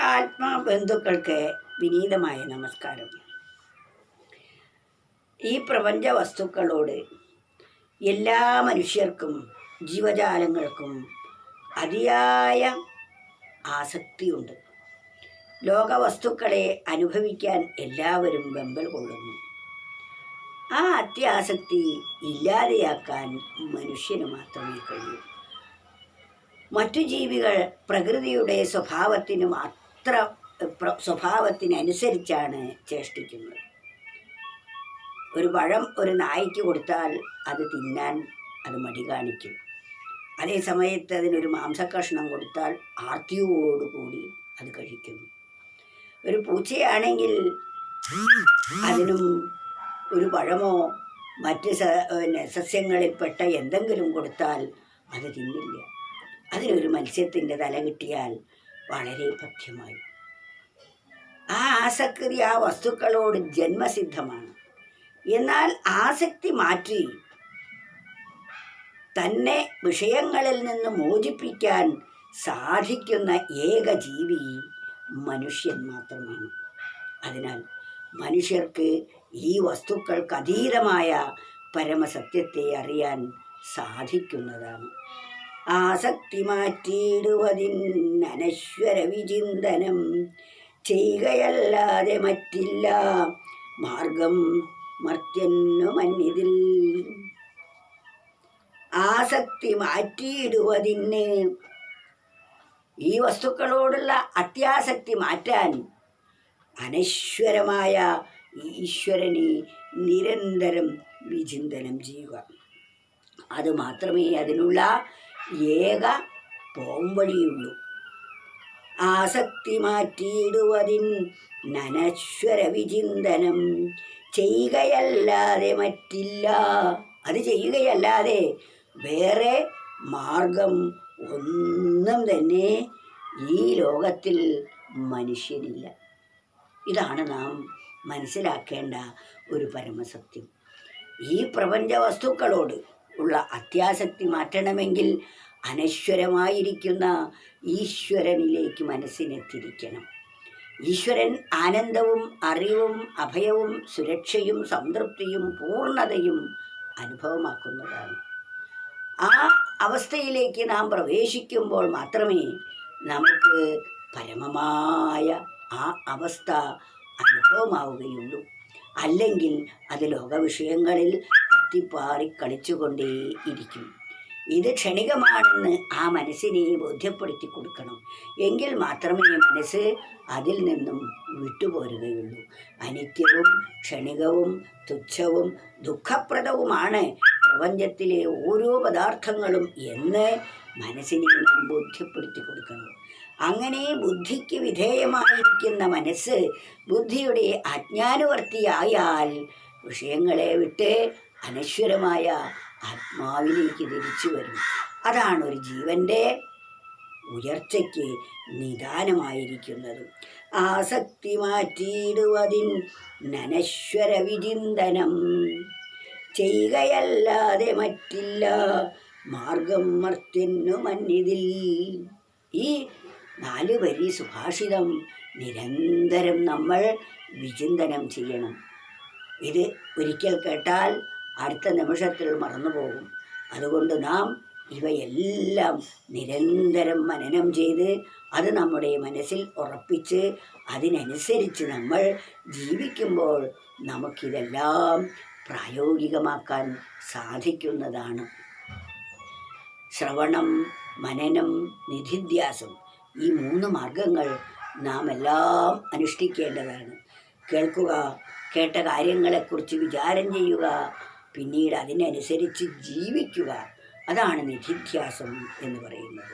ആത്മബന്ധുക്കൾക്ക് വിനീതമായ നമസ്കാരം. ഈ പ്രപഞ്ച വസ്തുക്കളോട് എല്ലാ മനുഷ്യർക്കും ജീവജാലങ്ങൾക്കും അതിയായ ആസക്തിയുണ്ട്. ലോകവസ്തുക്കളെ അനുഭവിക്കാൻ എല്ലാവരും വെമ്പൽ കൊള്ളുന്നു. ആ അത്യാസക്തി ഇല്ലാതെയാക്കാൻ മനുഷ്യന് മാത്രമേ കഴിയൂ. മറ്റു ജീവികൾ പ്രകൃതിയുടെ സ്വഭാവത്തിനും അത്ര പ്ര- സ്വഭാവത്തിനനുസരിച്ചാണ് ചേഷ്ടിക്കുന്നത്. ഒരു പഴം ഒരു നായ്ക്ക് കൊടുത്താൽ അത് തിന്നാൻ അത് മടി കാണിക്കും. അതേ സമയത്ത് അതിനൊരു മാംസകഷ്ണം കൊടുത്താൽ ആർത്തിയോടുകൂടി അത് കഴിക്കും. ഒരു പൂച്ചയാണെങ്കിൽ അതിനും ഒരു പഴമോ മറ്റ് പിന്നെ സസ്യങ്ങളിൽപ്പെട്ട എന്തെങ്കിലും കൊടുത്താൽ അത് തിന്നില്ല. അതിനൊരു മത്സ്യത്തിന്റെ തല കിട്ടിയാൽ വളരെ പഥ്യമായി ആ ആസക്തി ആ വസ്തുക്കളോട് ജന്മസിദ്ധമാണ്. എന്നാൽ ആസക്തി മാറ്റി തന്നെ വിഷയങ്ങളിൽ നിന്ന് മോചിപ്പിക്കാൻ സാധിക്കുന്ന ഏക ജീവി മനുഷ്യൻ മാത്രമാണ്. അതിനാൽ മനുഷ്യർക്ക് ഈ വസ്തുക്കൾക്ക് അതീതമായ പരമസത്യത്തെ അറിയാൻ സാധിക്കുന്നതാണ്. ആസക്തി മാറ്റിയിടുവതിനശ്വര വിചിന്തനം. ചെയ്യുകയല്ലാതെ മറ്റില്ല. മാർഗം മർത്യന്നു മന്നിതിൽ. ആസക്തി മാറ്റിയിടുവതിന് ഈ വസ്തുക്കളോടുള്ള അത്യാസക്തി മാറ്റാൻ അനശ്വരമായ ഈശ്വരനെ നിരന്തരം വിചിന്തനം ചെയ്യുക. അത് മാത്രമേ അതിനുള്ള ഏക പോംവഴിയുള്ളൂ. ആസക്തി മാറ്റിയിടുവതിൻ നനശ്വര വിചിന്തനം ചെയ്യുകയല്ലാതെ മറ്റില്ല. അത് ചെയ്യുകയല്ലാതെ വേറെ മാർഗം ഒന്നും തന്നെ ഈ ലോകത്തിൽ മനുഷ്യനില്ല. ഇതാണ് നാം മനസ്സിലാക്കേണ്ട ഒരു പരമസത്യം. ഈ പ്രപഞ്ച വസ്തുക്കളോട് ഉള്ള അത്യാസക്തി മാറ്റണമെങ്കിൽ അനശ്വരമായിരിക്കുന്ന ഈശ്വരനിലേക്ക് മനസ്സിനെ തിരിക്കണം ഈശ്വരൻ ആനന്ദവും അറിവും അഭയവും സുരക്ഷയും സംതൃപ്തിയും പൂർണതയും അനുഭവമാക്കുന്നതാണ്. ആ അവസ്ഥയിലേക്ക് നാം പ്രവേശിക്കുമ്പോൾ മാത്രമേ നമുക്ക് പരമമായ ആ അവസ്ഥ അനുഭവമാവുകയുള്ളൂ. അല്ലെങ്കിൽ അത് ലോകവിഷയങ്ങളിൽ തത്തിപ്പാറി കളിച്ചുകൊണ്ടേയിരിക്കും. ഇത് ക്ഷണികമാണെന്ന് ആ മനസ്സിനെ ബോധ്യപ്പെടുത്തി കൊടുക്കണം. എങ്കിൽ മാത്രമേ മനസ്സ് അതിൽ നിന്നും വിട്ടുപോരുകയുള്ളൂ. അനിത്യവും ക്ഷണികവും തുച്ഛവും ദുഃഖപ്രദവുമാണ് പ്രപഞ്ചത്തിലെ ഓരോ പദാർത്ഥങ്ങളും എന്ന് മനസ്സിനെ നാം ബോധ്യപ്പെടുത്തി കൊടുക്കണം. അങ്ങനെ ബുദ്ധിക്ക് വിധേയമായിരിക്കുന്ന മനസ്സ് ബുദ്ധിയുടെ അജ്ഞാനവർത്തിയായാൽ വിഷയങ്ങളെ വിട്ട് അനശ്വരമായ ആത്മാവിലേക്ക് തിരിച്ചു വരും. അതാണ് ഒരു ജീവന്റെ ഉയർച്ചയ്ക്ക് നിദാനമായിരിക്കുന്നത്. ആസക്തി മാറ്റിയിടുവതിൻ നനശ്വര വിചിന്തനം. ചെയ്യുകയല്ലാതെ മറ്റില്ല മാർഗം മർത്തിന്നു മന്നിതിൽ. ഈ നാല് വരി സുഭാഷിതം നിരന്തരം നമ്മൾ വിചിന്തനം ചെയ്യണം. ഇത് ഒരിക്കൽ കേട്ടാൽ അടുത്ത നിമിഷത്തിൽ മറന്നുപോകും അതുകൊണ്ട് നാം ഇവയെല്ലാം നിരന്തരം മനനം ചെയ്ത് അത് നമ്മുടെ മനസ്സിൽ ഉറപ്പിച്ച് അതിനനുസരിച്ച് നമ്മൾ ജീവിക്കുമ്പോൾ നമുക്കിതെല്ലാം പ്രായോഗികമാക്കാൻ സാധിക്കുന്നതാണ്. ശ്രവണം മനനം നിധിധ്യാസം ഈ മൂന്ന് മാർഗങ്ങൾ നാം എല്ലാം അനുഷ്ഠിക്കേണ്ടതാണ്. കേൾക്കുക കേട്ട കാര്യങ്ങളെക്കുറിച്ച് വിചാരം ചെയ്യുക പിന്നീട് അതിനനുസരിച്ച് ജീവിക്കുക. അതാണ് നിധിധ്യാസം എന്ന് പറയുന്നത്.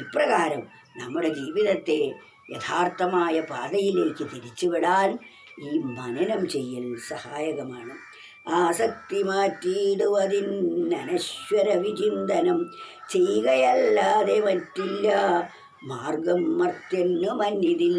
ഇപ്രകാരം നമ്മുടെ ജീവിതത്തെ യഥാർത്ഥമായ പാതയിലേക്ക് തിരിച്ചുവിടാൻ ഈ മനനം ചെയ്യൽ സഹായകമാണ്. ആസക്തി മാറ്റിയിടുവതിൻ അനശ്വര വിചിന്തനം ചെയ്യുകയല്ലാതെ മറ്റില്ല. മാർഗം മർത്യന്നു മന്നിതിൽ